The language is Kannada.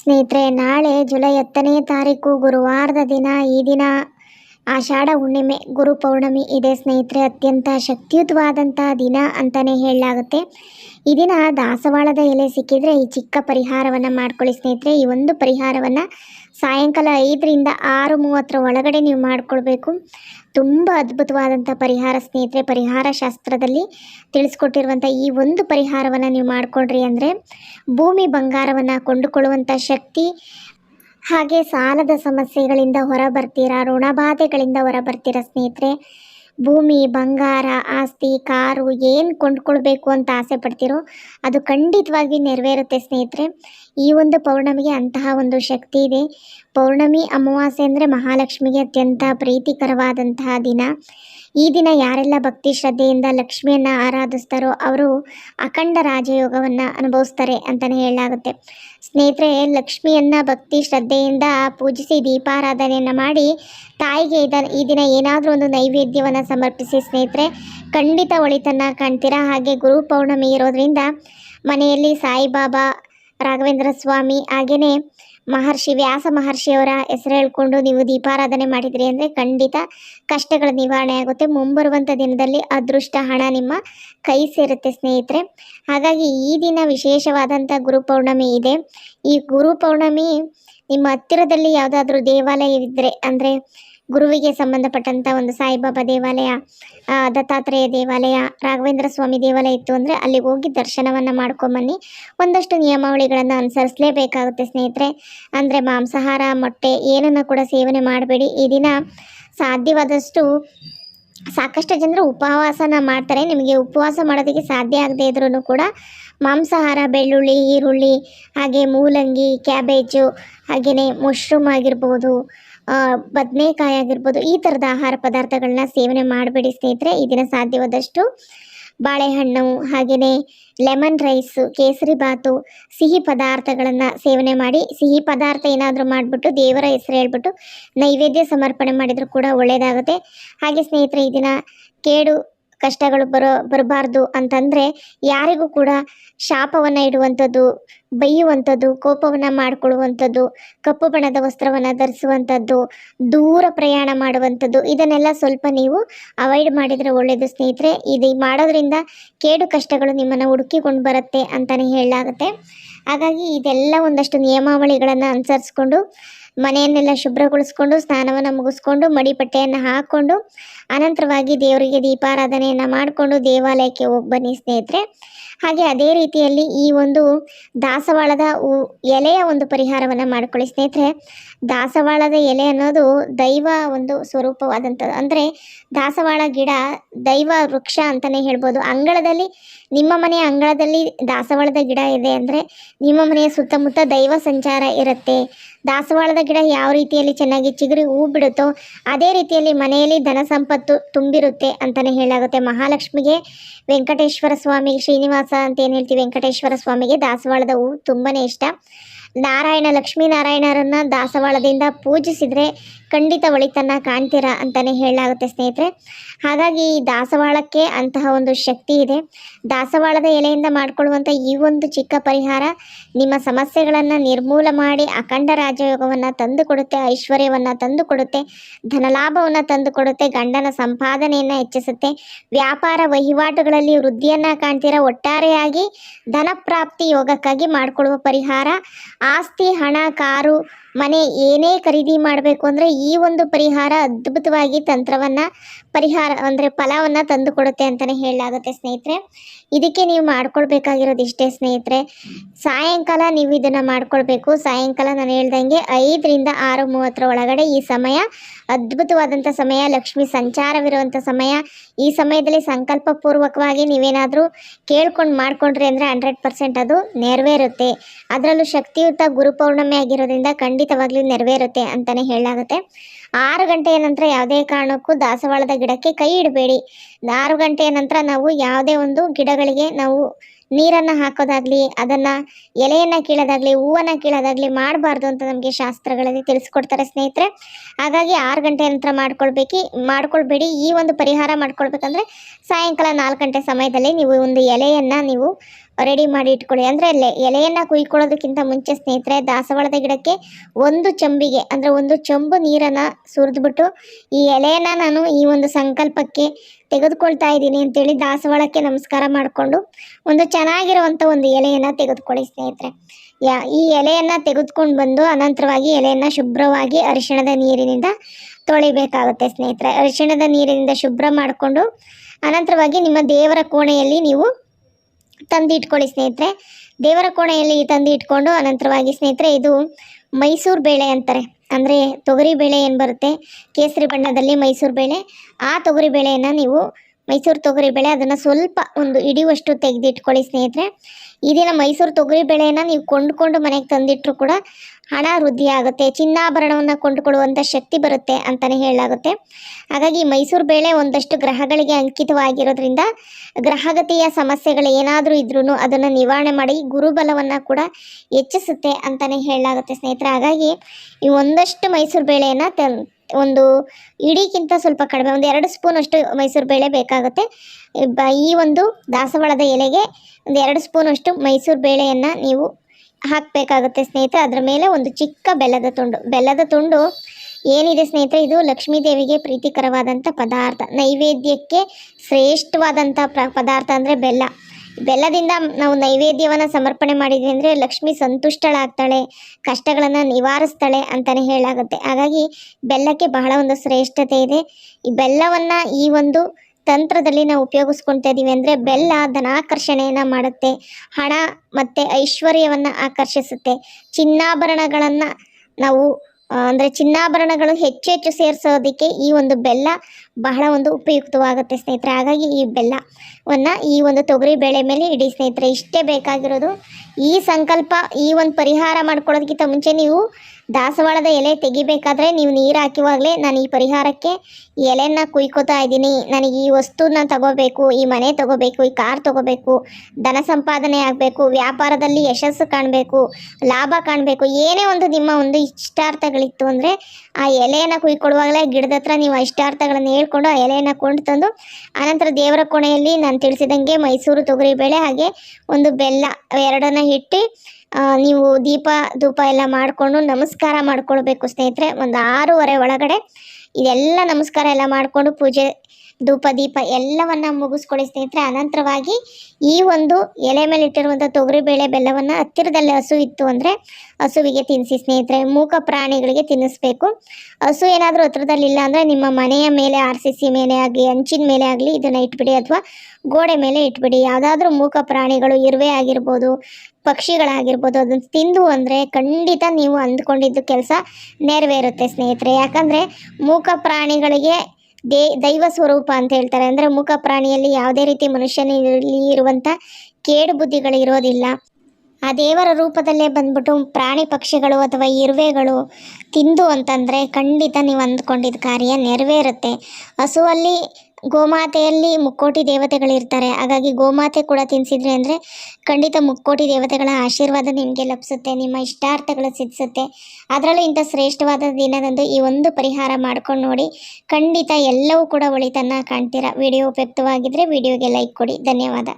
ಸ್ನೇಹಿತರೆ ನಾಳೆ ಜುಲೈ ಹತ್ತನೇ ತಾರೀಕು ಗುರುವಾರದ ದಿನ. ಈ ದಿನ ಆಷಾಢ ಹುಣ್ಣಿಮೆ, ಗುರು ಪೌರ್ಣಮಿ ಇದೆ ಸ್ನೇಹಿತರೆ. ಅತ್ಯಂತ ಶಕ್ತಿಯುತವಾದಂಥ ದಿನ ಅಂತಲೇ ಹೇಳಲಾಗುತ್ತೆ. ಈ ದಿನ ದಾಸವಾಳದ ಎಲೆ ಸಿಕ್ಕಿದರೆ ಈ ಚಿಕ್ಕ ಪರಿಹಾರವನ್ನು ಮಾಡ್ಕೊಳ್ಳಿ ಸ್ನೇಹಿತರೆ. ಈ ಒಂದು ಪರಿಹಾರವನ್ನು ಸಾಯಂಕಾಲ ಐದರಿಂದ ಆರು ಮೂವತ್ತರ ಒಳಗಡೆ ನೀವು ಮಾಡಿಕೊಳ್ಬೇಕು. ತುಂಬ ಅದ್ಭುತವಾದಂಥ ಪರಿಹಾರ ಸ್ನೇಹಿತರೆ. ಪರಿಹಾರ ಶಾಸ್ತ್ರದಲ್ಲಿ ತಿಳಿಸ್ಕೊಟ್ಟಿರುವಂಥ ಈ ಒಂದು ಪರಿಹಾರವನ್ನು ನೀವು ಮಾಡಿಕೊಂಡ್ರಿ ಅಂದರೆ ಭೂಮಿ ಬಂಗಾರವನ್ನು ಕೊಂಡುಕೊಳ್ಳುವಂಥ ಶಕ್ತಿ ಹಾಗೆ ಸಾಲದ ಸಮಸ್ಯೆಗಳಿಂದ ಹೊರಬರ್ತೀರಾ? ಋಣಬಾಧೆಗಳಿಂದ ಹೊರಬರ್ತೀರಾ ಸ್ನೇಹಿತರೆ? ಭೂಮಿ, ಬಂಗಾರ, ಆಸ್ತಿ, ಕಾರು ಏನು ಕೊಂಡ್ಕೊಳ್ಬೇಕು ಅಂತ ಆಸೆ ಪಡ್ತೀರೋ ಅದು ಖಂಡಿತವಾಗಿ ನೆರವೇರುತ್ತೆ ಸ್ನೇಹಿತರೆ. ಈ ಒಂದು ಪೌರ್ಣಮಿಗೆ ಅಂತಹ ಒಂದು ಶಕ್ತಿ ಇದೆ. ಪೌರ್ಣಮಿ ಅಮಾವಾಸ್ಯೆ ಅಂದರೆ ಮಹಾಲಕ್ಷ್ಮಿಗೆ ಅತ್ಯಂತ ಪ್ರೀತಿಕರವಾದಂತಹ ದಿನ. ಈ ದಿನ ಯಾರೆಲ್ಲ ಭಕ್ತಿ ಶ್ರದ್ಧೆಯಿಂದ ಲಕ್ಷ್ಮಿಯನ್ನು ಆರಾಧಿಸ್ತಾರೋ ಅವರು ಅಖಂಡ ರಾಜಯೋಗವನ್ನು ಅನುಭವಿಸ್ತಾರೆ ಅಂತಲೇ ಹೇಳಲಾಗುತ್ತೆ. ಸ್ನೇಹಿತರೆ, ಲಕ್ಷ್ಮಿಯನ್ನು ಭಕ್ತಿ ಶ್ರದ್ಧೆಯಿಂದ ಪೂಜಿಸಿ ದೀಪಾರಾಧನೆಯನ್ನು ಮಾಡಿ ತಾಯಿಗೆ ಈ ದಿನ ಏನಾದರೂ ಒಂದು ನೈವೇದ್ಯವನ್ನು ಸಮರ್ಪಿಸಿ ಸ್ನೇಹಿತರೆ, ಖಂಡಿತ ಒಳಿತನ್ನು ಕಾಣ್ತೀರಾ? ಹಾಗೆ ಗುರು ಪೌರ್ಣಮಿ ಇರೋದ್ರಿಂದ ಮನೆಯಲ್ಲಿ ಸಾಯಿಬಾಬಾ, ರಾಘವೇಂದ್ರ ಸ್ವಾಮಿ ಹಾಗೆಯೇ ಮಹರ್ಷಿ, ವ್ಯಾಸ ಮಹರ್ಷಿಯವರ ಹೆಸರು ಹೇಳ್ಕೊಂಡು ನೀವು ದೀಪಾರಾಧನೆ ಮಾಡಿದ್ರಿ ಅಂದರೆ ಖಂಡಿತ ಕಷ್ಟಗಳ ನಿವಾರಣೆ ಆಗುತ್ತೆ. ಮುಂಬರುವಂಥ ದಿನದಲ್ಲಿ ಅದೃಷ್ಟ ಹಣ ನಿಮ್ಮ ಕೈ ಸೇರುತ್ತೆ ಸ್ನೇಹಿತರೆ. ಹಾಗಾಗಿ ಈ ದಿನ ವಿಶೇಷವಾದಂಥ ಗುರು ಪೌರ್ಣಮಿ ಇದೆ. ಈ ಗುರು ಪೌರ್ಣಮಿ ನಿಮ್ಮ ಹತ್ತಿರದಲ್ಲಿ ಯಾವುದಾದ್ರೂ ದೇವಾಲಯ ಇದ್ದರೆ ಅಂದರೆ ಗುರುವಿಗೆ ಸಂಬಂಧಪಟ್ಟಂಥ ಒಂದು ಸಾಯಿಬಾಬಾ ದೇವಾಲಯ ದತ್ತಾತ್ರೇಯ ದೇವಾಲಯ, ರಾಘವೇಂದ್ರ ಸ್ವಾಮಿ ದೇವಾಲಯ ಇತ್ತು ಅಂದರೆ ಅಲ್ಲಿಗೆ ಹೋಗಿ ದರ್ಶನವನ್ನು ಮಾಡ್ಕೊಂಬನ್ನಿ. ಒಂದಷ್ಟು ನಿಯಮಾವಳಿಗಳನ್ನು ಅನುಸರಿಸಲೇಬೇಕಾಗುತ್ತೆ ಸ್ನೇಹಿತರೆ. ಅಂದರೆ ಮಾಂಸಾಹಾರ, ಮೊಟ್ಟೆ ಏನನ್ನು ಕೂಡ ಸೇವನೆ ಮಾಡಬೇಡಿ. ಈ ದಿನ ಸಾಧ್ಯವಾದಷ್ಟು ಸಾಕಷ್ಟು ಜನರು ಉಪವಾಸನ ಮಾಡ್ತಾರೆ. ನಿಮಗೆ ಉಪವಾಸ ಮಾಡೋದಕ್ಕೆ ಸಾಧ್ಯ ಆಗದೆ ಇದ್ರೂ ಕೂಡ ಮಾಂಸಾಹಾರ, ಬೆಳ್ಳುಳ್ಳಿ, ಈರುಳ್ಳಿ, ಹಾಗೆ ಮೂಲಂಗಿ, ಕ್ಯಾಬೇಜು ಹಾಗೆಯೇ ಮಶ್ರೂಮ್ ಆಗಿರ್ಬೋದು ಬದನೆಕಾಯಿ ಆಗಿರ್ಬೋದು, ಈ ಥರದ ಆಹಾರ ಪದಾರ್ಥಗಳನ್ನ ಸೇವನೆ ಮಾಡಬೇಡಿ ಸ್ನೇಹಿತರೆ. ಈ ದಿನ ಸಾಧ್ಯವಾದಷ್ಟು ಬಾಳೆಹಣ್ಣು ಹಾಗೆಯೇ ಲೆಮನ್ ರೈಸು, ಕೇಸರಿ ಬಾತು, ಸಿಹಿ ಪದಾರ್ಥಗಳನ್ನು ಸೇವನೆ ಮಾಡಿ, ಸಿಹಿ ಪದಾರ್ಥ ಏನಾದರೂ ಮಾಡಿಬಿಟ್ಟು, ದೇವರ ಹೆಸರು ಹೇಳ್ಬಿಟ್ಟು ನೈವೇದ್ಯ ಸಮರ್ಪಣೆ ಮಾಡಿದರೂ ಕೂಡ ಒಳ್ಳೆಯದಾಗುತ್ತೆ ಹಾಗೆ ಸ್ನೇಹಿತರೆ, ಈ ದಿನ ಕೇಡು ಕಷ್ಟಗಳು ಬರೋ, ಬರಬಾರ್ದು ಅಂತಂದರೆ ಯಾರಿಗೂ ಕೂಡ ಶಾಪವನ್ನು ಇಡುವಂಥದ್ದು, ಬೈಯುವಂಥದ್ದು, ಕೋಪವನ್ನು ಮಾಡಿಕೊಳ್ಳುವಂಥದ್ದು, ಕಪ್ಪು ಬಣ್ಣದ ವಸ್ತ್ರವನ್ನು ಧರಿಸುವಂಥದ್ದು, ದೂರ ಪ್ರಯಾಣ ಮಾಡುವಂಥದ್ದು, ಇದನ್ನೆಲ್ಲ ಸ್ವಲ್ಪ ನೀವು ಅವಾಯ್ಡ್ ಮಾಡಿದರೆ ಒಳ್ಳೆಯದು ಸ್ನೇಹಿತರೆ. ಇದು ಮಾಡೋದ್ರಿಂದ ಕೇಡು ಕಷ್ಟಗಳು ನಿಮ್ಮನ್ನು ಹುಡುಕಿಕೊಂಡು ಬರುತ್ತೆ ಅಂತಲೇ ಹೇಳಲಾಗುತ್ತೆ. ಹಾಗಾಗಿ ಇದೆಲ್ಲ ಒಂದಷ್ಟು ನಿಯಮಾವಳಿಗಳನ್ನು ಅನುಸರಿಸ್ಕೊಂಡು ಮನೆಯನ್ನೆಲ್ಲ ಶುಭ್ರಗೊಳಿಸ್ಕೊಂಡು, ಸ್ನಾನವನ್ನು ಮುಗಿಸ್ಕೊಂಡು, ಮಡಿಪಟ್ಟೆಯನ್ನು ಹಾಕ್ಕೊಂಡು ಅನಂತರವಾಗಿ ದೇವರಿಗೆ ದೀಪಾರಾಧನೆಯನ್ನು ಮಾಡಿಕೊಂಡು ದೇವಾಲಯಕ್ಕೆ ಹೋಗಿ ಬನ್ನಿ ಸ್ನೇಹಿತರೆ. ಹಾಗೆ ಅದೇ ರೀತಿಯಲ್ಲಿ ಈ ಒಂದು ದಾಸವಾಳದ ಎಲೆಯ ಒಂದು ಪರಿಹಾರವನ್ನು ಮಾಡಿಕೊಳ್ಳಿ ಸ್ನೇಹಿತರೆ. ದಾಸವಾಳದ ಎಲೆ ಅನ್ನೋದು ದೈವ ಒಂದು ಸ್ವರೂಪವಾದಂಥದ್ದು ಅಂದರೆ ದಾಸವಾಳ ಗಿಡ ದೈವ ವೃಕ್ಷ ಅಂತಲೇ ಹೇಳ್ಬೋದು. ಅಂಗಳದಲ್ಲಿ, ನಿಮ್ಮ ಮನೆಯ ಅಂಗಳದಲ್ಲಿ ದಾಸವಾಳದ ಗಿಡ ಇದೆ ಅಂದರೆ ನಿಮ್ಮ ಮನೆಯ ಸುತ್ತಮುತ್ತ ದೈವ ಸಂಚಾರ ಇರುತ್ತೆ. ದಾಸವಾಳದ ಗಿಡ ಯಾವ ರೀತಿಯಲ್ಲಿ ಚೆನ್ನಾಗಿ ಚಿಗುರಿ ಹೂ ಬಿಡುತ್ತೋ ಅದೇ ರೀತಿಯಲ್ಲಿ ಮನೆಯಲ್ಲಿ ಧನ ಸಂಪತ್ತು ತುಂಬಿರುತ್ತೆ ಅಂತಲೇ ಹೇಳಾಗುತ್ತೆ ಮಹಾಲಕ್ಷ್ಮಿಗೆ ವೆಂಕಟೇಶ್ವರ ಸ್ವಾಮಿ ಶ್ರೀನಿವಾಸ ಅಂತ ಏನು ಹೇಳ್ತೀವಿ? ವೆಂಕಟೇಶ್ವರ ಸ್ವಾಮಿಗೆ ದಾಸವಾಳದ ಹೂವು ತುಂಬಾ ಇಷ್ಟ. ನಾರಾಯಣ, ಲಕ್ಷ್ಮೀನಾರಾಯಣರನ್ನ ದಾಸವಾಳದಿಂದ ಪೂಜಿಸಿದರೆ ಖಂಡಿತ ಒಳಿತನ್ನು ಕಾಣ್ತೀರಾ ಅಂತಲೇ ಹೇಳಲಾಗುತ್ತೆ ಸ್ನೇಹಿತರೆ. ಹಾಗಾಗಿ ಈ ದಾಸವಾಳಕ್ಕೆ ಅಂತಹ ಒಂದು ಶಕ್ತಿ ಇದೆ. ದಾಸವಾಳದ ಎಲೆಯಿಂದ ಮಾಡಿಕೊಳ್ಳುವಂಥ ಈ ಒಂದು ಚಿಕ್ಕ ಪರಿಹಾರ ನಿಮ್ಮ ಸಮಸ್ಯೆಗಳನ್ನು ನಿರ್ಮೂಲ ಮಾಡಿ ಅಖಂಡ ರಾಜಯೋಗವನ್ನು ತಂದು ಕೊಡುತ್ತೆ ಐಶ್ವರ್ಯವನ್ನು ತಂದು ಕೊಡುತ್ತೆ ಧನಲಾಭವನ್ನು ತಂದು ಕೊಡುತ್ತೆ ಗಂಡನ ಸಂಪಾದನೆಯನ್ನು ಹೆಚ್ಚಿಸುತ್ತೆ, ವ್ಯಾಪಾರ ವಹಿವಾಟುಗಳಲ್ಲಿ ವೃದ್ಧಿಯನ್ನು ಕಾಣ್ತೀರಾ, ಒಟ್ಟಾರೆಯಾಗಿ ಧನ ಪ್ರಾಪ್ತಿ ಯೋಗಕ್ಕಾಗಿ ಮಾಡಿಕೊಳ್ಳುವ ಪರಿಹಾರ ಆಸ್ತಿ ಹಣ ಕಾರು ಮನೆ ಏನೇ ಖರೀದಿ ಮಾಡಬೇಕು ಅಂದರೆ ಈ ಒಂದು ಪರಿಹಾರ ಅದ್ಭುತವಾಗಿ ತಂತ್ರವನ್ನು ಪರಿಹಾರ ಅಂದರೆ ಫಲವನ್ನು ತಂದು ಕೊಡುತ್ತೆ ಅಂತಲೇ ಹೇಳಲಾಗುತ್ತೆ ಸ್ನೇಹಿತರೆ. ಇದಕ್ಕೆ ನೀವು ಮಾಡ್ಕೊಳ್ಬೇಕಾಗಿರೋದು ಇಷ್ಟೇ ಸ್ನೇಹಿತರೆ. ಸಾಯಂಕಾಲ ನೀವು ಇದನ್ನು ಮಾಡ್ಕೊಳ್ಬೇಕು. ಸಾಯಂಕಾಲ ನಾನು ಹೇಳ್ದಂಗೆ ಐದರಿಂದ ಆರು ಮೂವತ್ತರ ಒಳಗಡೆ ಈ ಸಮಯ ಅದ್ಭುತವಾದಂಥ ಸಮಯ, ಲಕ್ಷ್ಮಿ ಸಂಚಾರವಿರುವಂಥ ಸಮಯ, ಈ ಸಮಯದಲ್ಲಿ ಸಂಕಲ್ಪಪೂರ್ವಕವಾಗಿ ನೀವೇನಾದರೂ ಕೇಳ್ಕೊಂಡು ಮಾಡ್ಕೊಂಡ್ರಿ ಅಂದರೆ ಹಂಡ್ರೆಡ್ ಪರ್ಸೆಂಟ್ ಅದು ನೆರವೇರುತ್ತೆ. ಅದರಲ್ಲೂ ಶಕ್ತಿಯುತ ಗುರುಪೌರ್ಣಮಿ ಆಗಿರೋದ್ರಿಂದ ಖಂಡಿತವಾಗ್ಲೂ ನೆರವೇರುತ್ತೆ ಅಂತಾನೆ ಹೇಳಲಾಗುತ್ತೆ. ಆರು ಗಂಟೆಯ ನಂತರ ಯಾವುದೇ ಕಾರಣಕ್ಕೂ ದಾಸವಾಳದ ಗಿಡಕ್ಕೆ ಕೈ ಇಡಬೇಡಿ. ಆರು ಗಂಟೆಯ ನಂತರ ನಾವು ಯಾವುದೇ ಒಂದು ಗಿಡಗಳಿಗೆ ನಾವು ನೀರನ್ನು ಹಾಕೋದಾಗ್ಲಿ, ಅದನ್ನ ಎಲೆಯನ್ನ ಕೀಳೋದಾಗ್ಲಿ, ಹೂವನ್ನು ಕೀಳೋದಾಗ್ಲಿ ಮಾಡಬಾರ್ದು ಅಂತ ನಮಗೆ ಶಾಸ್ತ್ರಗಳಲ್ಲಿ ತಿಳಿಸ್ಕೊಡ್ತಾರೆ ಸ್ನೇಹಿತರೆ. ಹಾಗಾಗಿ ಆರು ಗಂಟೆ ನಂತರ ಮಾಡ್ಕೊಳ್ಬೇಕು, ಮಾಡ್ಕೊಳ್ಬೇಡಿ. ಈ ಒಂದು ಪರಿಹಾರ ಮಾಡ್ಕೊಳ್ಬೇಕಂದ್ರೆ ಸಾಯಂಕಾಲ ನಾಲ್ಕು ಗಂಟೆ ಸಮಯದಲ್ಲಿ ನೀವು ಒಂದು ಎಲೆಯನ್ನು ನೀವು ರೆಡಿ ಮಾಡಿ ಇಟ್ಕೊಳ್ಳಿ. ಅಂದರೆ ಎಲೆ, ಎಲೆಯನ್ನು ಕುಯ್ಕೊಳ್ಳೋದಕ್ಕಿಂತ ಮುಂಚೆ ಸ್ನೇಹಿತರೆ, ದಾಸವಾಳದ ಗಿಡಕ್ಕೆ ಒಂದು ಚಂಬಿಗೆ, ಅಂದರೆ ಒಂದು ಚಂಬು ನೀರನ್ನು ಸುರಿದ್ಬಿಟ್ಟು ಈ ಎಲೆಯನ್ನು ನಾನು ಈ ಒಂದು ಸಂಕಲ್ಪಕ್ಕೆ ತೆಗೆದುಕೊಳ್ತಾ ಇದ್ದೀನಿ ಅಂತೇಳಿ ದಾಸವಾಳಕ್ಕೆ ನಮಸ್ಕಾರ ಮಾಡಿಕೊಂಡು ಒಂದು ಚೆನ್ನಾಗಿರುವಂಥ ಒಂದು ಎಲೆಯನ್ನು ತೆಗೆದುಕೊಳ್ಳಿ ಸ್ನೇಹಿತರೆ. ಯಾ, ಈ ಎಲೆಯನ್ನು ತೆಗೆದುಕೊಂಡು ಬಂದು ಅನಂತರವಾಗಿ ಎಲೆಯನ್ನು ಶುಭ್ರವಾಗಿ ಅರಿಶಿಣದ ನೀರಿನಿಂದ ತೊಳಿಬೇಕಾಗುತ್ತೆ ಸ್ನೇಹಿತರೆ. ಅರಿಶಿಣದ ನೀರಿನಿಂದ ಶುಭ್ರ ಮಾಡಿಕೊಂಡು ಅನಂತರವಾಗಿ ನಿಮ್ಮ ದೇವರ ಕೋಣೆಯಲ್ಲಿ ನೀವು ತಂದು ಇಟ್ಕೊಳ್ಳಿ ಸ್ನೇಹಿತರೆ. ದೇವರ ಕೋಣೆಯಲ್ಲಿ ತಂದು ಇಟ್ಕೊಂಡು ಅನಂತರವಾಗಿ ಸ್ನೇಹಿತರೆ ಇದು ಮೈಸೂರು ಬೇಳೆ ಅಂತಾರೆ. ಅಂದರೆ ತೊಗರಿ ಬೇಳೆ ಏನು ಬರುತ್ತೆ? ಕೇಸರಿ ಬಣ್ಣದಲ್ಲಿ ಮೈಸೂರು ಬೇಳೆ. ಆ ತೊಗರಿ ಬೇಳೆಯನ್ನು ನೀವು ಮೈಸೂರು ತೊಗರಿ ಬೇಳೆ ಅದನ್ನು ಸ್ವಲ್ಪ ಒಂದು ಇಡಿಯುವಷ್ಟು ತೆಗೆದಿಟ್ಕೊಳ್ಳಿ ಸ್ನೇಹಿತರೆ. ಈ ದಿನ ಮೈಸೂರು ತೊಗರಿ ಬೇಳೆಯನ್ನು ನೀವು ಕೊಂಡುಕೊಂಡು ಮನೆಗೆ ತಂದಿಟ್ಟರು ಕೂಡ ಹಣ ವೃದ್ಧಿ ಆಗುತ್ತೆ, ಚಿನ್ನಾಭರಣವನ್ನು ಕೊಂಡುಕೊಳ್ಳುವಂಥ ಶಕ್ತಿ ಬರುತ್ತೆ ಅಂತಲೇ ಹೇಳಲಾಗುತ್ತೆ. ಹಾಗಾಗಿ ಮೈಸೂರು ಬೇಳೆ ಒಂದಷ್ಟು ಗ್ರಹಗಳಿಗೆ ಅಂಕಿತವಾಗಿರೋದ್ರಿಂದ ಗ್ರಹಗತಿಯ ಸಮಸ್ಯೆಗಳು ಏನಾದರೂ ಇದ್ರೂ ಅದನ್ನು ನಿವಾರಣೆ ಮಾಡಿ ಗುರುಬಲವನ್ನು ಕೂಡ ಹೆಚ್ಚಿಸುತ್ತೆ ಅಂತಲೇ ಹೇಳಲಾಗುತ್ತೆ ಸ್ನೇಹಿತರೆ. ಹಾಗಾಗಿ ಈ ಒಂದಷ್ಟು ಮೈಸೂರು ಬೇಳೆಯನ್ನು ತನ್ ಒಂದು ಇಡಿಗಿಂತ ಸ್ವಲ್ಪ ಕಡಿಮೆ, ಒಂದು ಎರಡು ಸ್ಪೂನ್ ಅಷ್ಟು ಮೈಸೂರು ಬೇಳೆ ಬೇಕಾಗುತ್ತೆ. ಈ ಒಂದು ದಾಸವಾಳದ ಎಲೆಗೆ ಒಂದು ಎರಡು ಸ್ಪೂನ್ ಅಷ್ಟು ಮೈಸೂರು ಬೇಳೆಯನ್ನು ನೀವು ಹಾಕಬೇಕಾಗುತ್ತೆ ಸ್ನೇಹಿತರೆ. ಅದರ ಮೇಲೆ ಒಂದು ಚಿಕ್ಕ ಬೆಲ್ಲದ ತುಂಡು ಬೆಲ್ಲದ ತುಂಡು ಏನಿದೆ ಸ್ನೇಹಿತರೆ, ಇದು ಲಕ್ಷ್ಮೀ ದೇವಿಗೆ ಪ್ರೀತಿಕರವಾದಂಥ ಪದಾರ್ಥ, ನೈವೇದ್ಯಕ್ಕೆ ಶ್ರೇಷ್ಠವಾದಂಥ ಪದಾರ್ಥ ಅಂದರೆ ಬೆಲ್ಲ. ಬೆಲ್ಲದಿಂದ ನಾವು ನೈವೇದ್ಯವನ್ನು ಸಮರ್ಪಣೆ ಮಾಡಿದ್ವಿ ಅಂದರೆ ಲಕ್ಷ್ಮಿ ಸಂತುಷ್ಟಳಾಗ್ತಾಳೆ, ಕಷ್ಟಗಳನ್ನು ನಿವಾರಿಸ್ತಾಳೆ ಅಂತಲೇ ಹೇಳಾಗುತ್ತೆ. ಹಾಗಾಗಿ ಬೆಲ್ಲಕ್ಕೆ ಬಹಳ ಒಂದು ಶ್ರೇಷ್ಠತೆ ಇದೆ. ಈ ಬೆಲ್ಲವನ್ನು ಈ ಒಂದು ತಂತ್ರದಲ್ಲಿ ನಾವು ಉಪಯೋಗಿಸ್ಕೊಳ್ತಾ ಇದ್ದೀವಿ ಅಂದರೆ ಬೆಲ್ಲ ಧನಾಕರ್ಷಣೆಯನ್ನು ಮಾಡುತ್ತೆ, ಹಣ ಮತ್ತು ಐಶ್ವರ್ಯವನ್ನು ಆಕರ್ಷಿಸುತ್ತೆ. ಚಿನ್ನಾಭರಣಗಳನ್ನು ನಾವು ಅಂದರೆ ಚಿನ್ನಾಭರಣಗಳು ಹೆಚ್ಚು ಹೆಚ್ಚು ಸೇರಿಸೋದಕ್ಕೆ ಈ ಒಂದು ಬೆಲ್ಲ ಬಹಳ ಒಂದು ಉಪಯುಕ್ತವಾಗುತ್ತೆ ಸ್ನೇಹಿತರೆ. ಹಾಗಾಗಿ ಈ ಬೆಲ್ಲವನ್ನು ಈ ಒಂದು ತೊಗರಿ ಬೆಳೆ ಮೇಲೆ ಇಡಿ ಸ್ನೇಹಿತರೆ. ಇಷ್ಟೇ ಬೇಕಾಗಿರೋದು ಈ ಸಂಕಲ್ಪ ಈ ಒಂದು ಪರಿಹಾರ ಮಾಡ್ಕೊಳ್ಳೋದಕ್ಕಿಂತ ಮುಂಚೆ ನೀವು ದಾಸವಾಳದ ಎಲೆ ತೆಗಿಬೇಕಾದ್ರೆ ನೀವು ನೀರು ಹಾಕಿವಾಗಲೇ ನಾನು ಈ ಪರಿಹಾರಕ್ಕೆ ಈ ಎಲೆನ ಕುಯ್ಕೋತಾ ಇದ್ದೀನಿ. ನನಗೆ ಈ ವಸ್ತುನ ತಗೋಬೇಕು, ಈ ಮನೆ ತಗೋಬೇಕು, ಈ ಕಾರ್ ತಗೋಬೇಕು, ಧನ ಸಂಪಾದನೆ ಆಗಬೇಕು, ವ್ಯಾಪಾರದಲ್ಲಿ ಯಶಸ್ಸು ಕಾಣಬೇಕು, ಲಾಭ ಕಾಣಬೇಕು. ಏನೇ ಒಂದು ನಿಮ್ಮ ಒಂದು ಇಷ್ಟಾರ್ಥಗಳಿತ್ತು ಅಂದರೆ ಆ ಎಲೆಯನ್ನು ಕುಯ್ಕೊಡುವಾಗಲೇ ಗಿಡದ ಹತ್ರ ನೀವು ಇಷ್ಟಾರ್ಥಗಳನ್ನು ಹೇಳ್ಕೊಂಡು ಆ ಎಲೆಯನ್ನು ಕೊಂಡು ತಂದು ಆನಂತರ ದೇವರ ಕೋಣೆಯಲ್ಲಿ ನಾನು ತಿಳಿಸಿದಂಗೆ ಮೈಸೂರು ತೊಗರಿಬೇಳೆ ಹಾಗೆ ಒಂದು ಬೆಲ್ಲ ಎರಡನ್ನ ಇಟ್ಟು ನೀವು ದೀಪ, ಧೂಪ ಎಲ್ಲ ಮಾಡಿಕೊಂಡು ನಮಸ್ಕಾರ ಮಾಡ್ಕೊಳ್ಬೇಕು ಸ್ನೇಹಿತರೆ. ಒಂದು ಆರೂವರೆ ಒಳಗಡೆ ಇದೆಲ್ಲ ನಮಸ್ಕಾರ ಎಲ್ಲ ಮಾಡಿಕೊಂಡು ಪೂಜೆ ಧೂಪ ದೀಪ ಎಲ್ಲವನ್ನ ಮುಗಿಸ್ಕೊಳ್ಳಿ ಸ್ನೇಹಿತರೆ. ಅನಂತರವಾಗಿ ಈ ಒಂದು ಎಲೆ ಮೇಲೆ ಇಟ್ಟಿರುವಂಥ ತೊಗರಿಬೇಳೆ ಬೆಲ್ಲವನ್ನು ಹತ್ತಿರದಲ್ಲಿ ಹಸು ಇತ್ತು ಅಂದರೆ ಹಸುವಿಗೆ ತಿನ್ನಿಸಿ ಸ್ನೇಹಿತರೆ. ಮೂಕ ಪ್ರಾಣಿಗಳಿಗೆ ತಿನ್ನಿಸ್ಬೇಕು. ಹಸು ಏನಾದರೂ ಹತ್ರದಲ್ಲಿಲ್ಲ ಅಂದರೆ ನಿಮ್ಮ ಮನೆಯ ಮೇಲೆ, ಆರ್ ಸಿ ಸಿ ಮೇಲೆ ಆಗಲಿ ಹಂಚಿನ ಮೇಲೆ ಆಗಲಿ ಇದನ್ನು ಇಟ್ಬಿಡಿ ಅಥವಾ ಗೋಡೆ ಮೇಲೆ ಇಟ್ಬಿಡಿ. ಯಾವುದಾದ್ರೂ ಮೂಕ ಪ್ರಾಣಿಗಳು, ಇರುವೆ ಆಗಿರ್ಬೋದು, ಪಕ್ಷಿಗಳಾಗಿರ್ಬೋದು, ಅದನ್ನು ತಿಂದು ಅಂದರೆ ಖಂಡಿತ ನೀವು ಅಂದ್ಕೊಂಡಿದ್ದು ಕೆಲಸ ನೆರವೇರುತ್ತೆ ಸ್ನೇಹಿತರೆ. ಯಾಕಂದರೆ ಮೂಕ ಪ್ರಾಣಿಗಳಿಗೆ ದೇ ದೈವ ಸ್ವರೂಪ ಅಂತ ಹೇಳ್ತಾರೆ. ಅಂದರೆ ಮೂಕ ಪ್ರಾಣಿಯಲ್ಲಿ ಯಾವುದೇ ರೀತಿ ಮನುಷ್ಯನಲ್ಲಿ ಇರುವಂಥ ಕೇಡು ಬುದ್ಧಿಗಳು ಇರೋದಿಲ್ಲ. ಆ ದೇವರ ರೂಪದಲ್ಲೇ ಬಂದ್ಬಿಟ್ಟು ಪ್ರಾಣಿ ಪಕ್ಷಿಗಳು ಅಥವಾ ಇರುವೆಗಳು ತಿಂದು ಅಂತಂದರೆ ಖಂಡಿತ ನೀವು ಅಂದ್ಕೊಂಡಿದ್ದ ಕಾರ್ಯ ನೆರವೇರುತ್ತೆ. ಹಸುವಲ್ಲಿ ಗೋಮಾತೆಯಲ್ಲಿ ಮುಕ್ಕೋಟಿ ದೇವತೆಗಳಿರ್ತಾರೆ. ಹಾಗಾಗಿ ಗೋಮಾತೆ ಕೂಡ ತಿನ್ಸಿದ್ರೆ ಅಂದರೆ ಖಂಡಿತ ಮುಕ್ಕೋಟಿ ದೇವತೆಗಳ ಆಶೀರ್ವಾದ ನಿಮಗೆ ಲಭಿಸುತ್ತೆ, ನಿಮ್ಮ ಇಷ್ಟಾರ್ಥಗಳು ಸಿದ್ಧಿಸುತ್ತೆ. ಅದರಲ್ಲೂ ಇಂಥ ಶ್ರೇಷ್ಠವಾದ ದಿನದಂದು ಈ ಒಂದು ಪರಿಹಾರ ಮಾಡ್ಕೊಂಡು ನೋಡಿ ಖಂಡಿತ ಎಲ್ಲವೂ ಕೂಡ ಒಳಿತನ್ನ ಕಾಣ್ತೀರಾ. ವಿಡಿಯೋ ಉಪಯುಕ್ತವಾಗಿದ್ದರೆ ವಿಡಿಯೋಗೆ ಲೈಕ್ ಕೊಡಿ. ಧನ್ಯವಾದ.